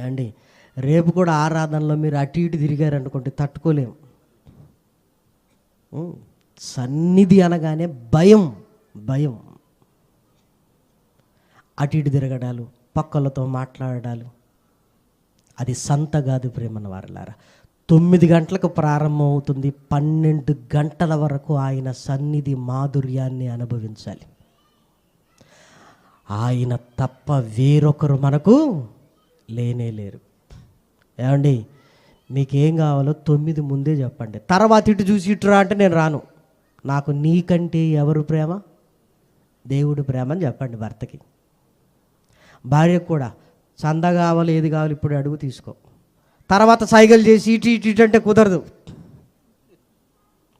అండి రేపు కూడా ఆరాధనలో మీరు అటు ఇటు తిరిగారు తట్టుకోలేము. సన్నిధి అనగానే భయం భయం. అటు ఇటు తిరగడాలు పక్కలతో మాట్లాడడాలు. అది సంత కాదు ప్రేమన వారలారా. తొమ్మిది గంటలకు ప్రారంభం అవుతుంది పన్నెండు గంటల వరకు ఆయన సన్నిధి మాధుర్యాన్ని అనుభవించాలి. ఆయన తప్ప వేరొకరు మనకు లేనే లేరు. ఏమండి? మీకేం కావాలో తొమ్మిది ముందే చెప్పండి. తర్వాత ఇటు చూసి ఇటు రా అంటే నేను రాను. నాకు నీకంటే ఎవరు ప్రేమ? దేవుడు ప్రేమ అని చెప్పండి భర్తకి. భార్యకు కూడా చంద కావాలి ఏది కావాలి ఇప్పుడు అడుగు తీసుకో. తర్వాత సైగలు చేసి ఇటు ఇటు ఇటు అంటే కుదరదు.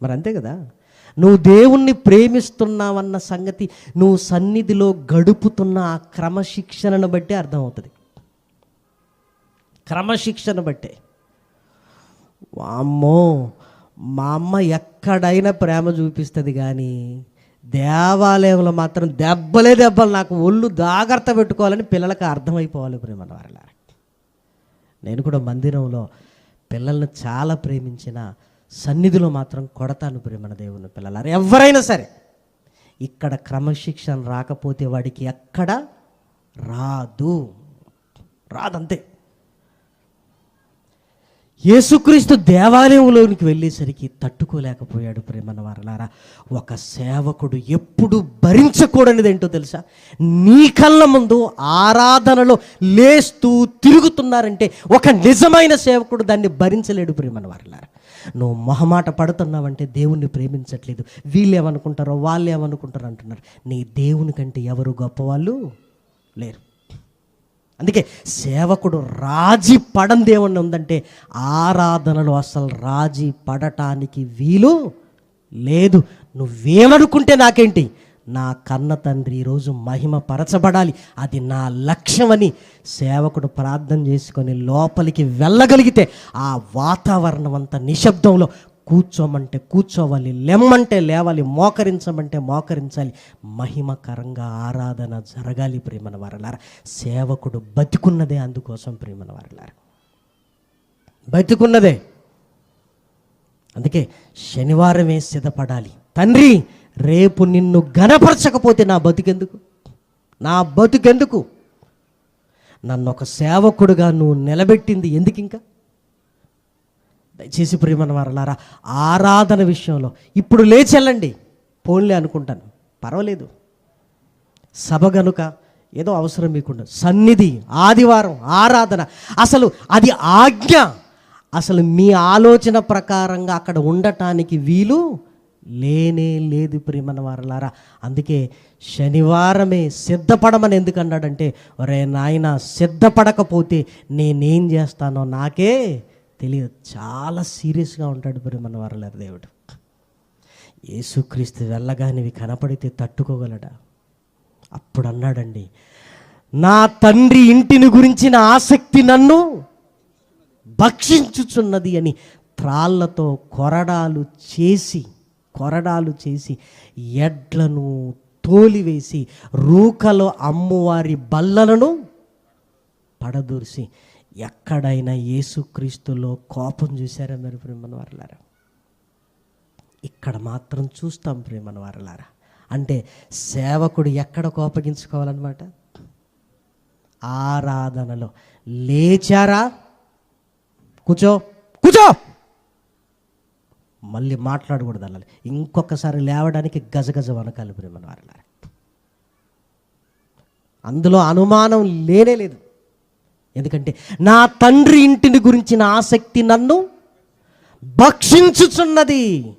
మరి అంతే కదా? నువ్వు దేవుణ్ణి ప్రేమిస్తున్నావన్న సంగతి నువ్వు సన్నిధిలో గడుపుతున్న ఆ క్రమశిక్షణను బట్టి అర్థమవుతుంది. క్రమశిక్షణ బట్టే. వామ్మో మా అమ్మ ఎక్కడైనా ప్రేమ చూపిస్తుంది కానీ దేవాలయంలో మాత్రం దెబ్బలే దెబ్బలు నాకు ఒళ్ళు జాగ్రత్త పెట్టుకోవాలని పిల్లలకు అర్థమైపోవాలి ప్రేమ వారిలా. నేను కూడా మందిరంలో పిల్లల్ని చాలా ప్రేమించిన సన్నిధిలో మాత్రం కొడతాను ప్రేమన దేవుని పిల్లలారు. ఎవరైనా సరే ఇక్కడ క్రమశిక్షణ రాకపోతే వాడికి ఎక్కడ రాదు. రాదంతే. యేసుక్రీస్తు దేవాలయంలోనికి వెళ్ళేసరికి తట్టుకోలేకపోయాడు ప్రేమన్న వారలారా. ఒక సేవకుడు ఎప్పుడు భరించకూడనిది ఏంటో తెలుసా? నీ కళ్ళ ముందు ఆరాధనలో లేస్తూ తిరుగుతున్నారంటే ఒక నిజమైన సేవకుడు దాన్ని భరించలేడు ప్రేమన్న వారలారా. నువ్వు మొహమాట పడుతున్నావంటే దేవుణ్ణి ప్రేమించట్లేదు. వీళ్ళు ఏమనుకుంటారో వాళ్ళు ఏమనుకుంటారో అంటున్నారు. నీ దేవుని కంటే ఎవరు గొప్పవాళ్ళు లేరు. అందుకే సేవకుడు రాజీ పడంది ఏమన్నా ఉందంటే ఆరాధనలు అసలు రాజీ పడటానికి వీలు లేదు. నువ్వేమనుకుంటే నాకేంటి? నా కన్న తండ్రి ఈరోజు మహిమ పరచబడాలి అది నా లక్ష్యమని సేవకుడు ప్రార్థన చేసుకొని లోపలికి వెళ్ళగలిగితే ఆ వాతావరణం అంతా నిశ్శబ్దంలో కూర్చోమంటే కూర్చోవాలి లెమ్మంటే లేవాలి మోకరించమంటే మోకరించాలి. మహిమకరంగా ఆరాధన జరగాలి ప్రేమన వారలారా. సేవకుడు బతికున్నదే అందుకోసం ప్రేమన వారలారా. బతికున్నదే. అందుకే శనివారమే సిద్ధపడాలి. తండ్రి రేపు నిన్ను గనపరచకపోతే నా బతికెందుకు? నా బతుకెందుకు? నన్ను ఒక సేవకుడుగా నువ్వు నిలబెట్టింది ఎందుకు ఇంకా దయచేసి ప్రియమన వారలారా ఆరాధన విషయంలో ఇప్పుడు లేచెళ్ళండి పోన్లే అనుకుంటాను. పర్వాలేదు. సభ గనుక ఏదో అవసరం మీకుండా సన్నిధి ఆదివారం ఆరాధన. అసలు అది ఆజ్ఞ. అసలు మీ ఆలోచన ప్రకారంగా అక్కడ ఉండటానికి వీలు లేనే లేదు ప్రియమన వారలారా. అందుకే శనివారమే సిద్ధపడమని ఎందుకు అన్నాడంటే ఒరే నాయన సిద్ధపడకపోతే నేనేం చేస్తానో నాకే తెలియదు. చాలా సీరియస్గా ఉంటాడు ప్రియమన వరలేరు దేవుడు. యేసుక్రీస్తు వెళ్ళగానివి కనపడితే తట్టుకోగలడా? అప్పుడు అన్నాడండి నా తండ్రి ఇంటిని గురించిన ఆసక్తి నన్ను భక్షించుచున్నది అని త్రాళ్ళతో కొరడాలు చేసి కొరడాలు చేసి ఎడ్లను తోలివేసి రూకలో అమ్మువారి బల్లలను పడదూర్చి ఎక్కడైనా యేసుక్రీస్తులో కోపం చూసారా మీరు ప్రేమను వారలారా? ఇక్కడ మాత్రం చూస్తాం ప్రేమను వారలారా? అంటే సేవకుడు ఎక్కడ కోపగించుకోవాలన్నమాట? ఆరాధనలో. లేచారా? కూర్చో కూర్చో! మళ్ళీ మాట్లాడకూడదు అలా ఇంకొకసారి లేవడానికి గజగజ వనకాలి ప్రేమను వారలారా. అందులో అనుమానం లేనే లేదు. ఎందుకంటే నా తండ్రి ఇంటిని గురించిన ఆసక్తి నన్ను భక్షించుచున్నది.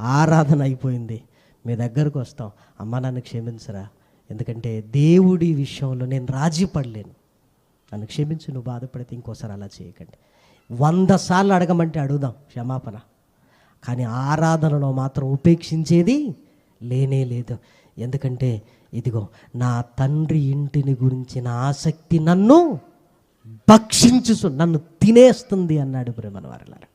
ఆరాధన అయిపోయింది. మీ దగ్గరకు వస్తాం. అమ్మ నన్ను క్షమించరా. ఎందుకంటే దేవుడి విషయంలో నేను రాజీ పడలేను. నన్ను క్షమించు నువ్వు బాధపడితే ఇంకోసారి అలా చేయకండి. వంద సార్లు అడగమంటే అడుగుదాం క్షమాపణ. కానీ ఆరాధనలో మాత్రం ఉపేక్షించేది లేనే లేదు. ఎందుకంటే ఇదిగో నా తండ్రి ఇంటిని గురించిన ఆసక్తి నన్ను భక్షించు నన్ను తినేస్తుంది అన్నాడు ప్రేమను వారలారా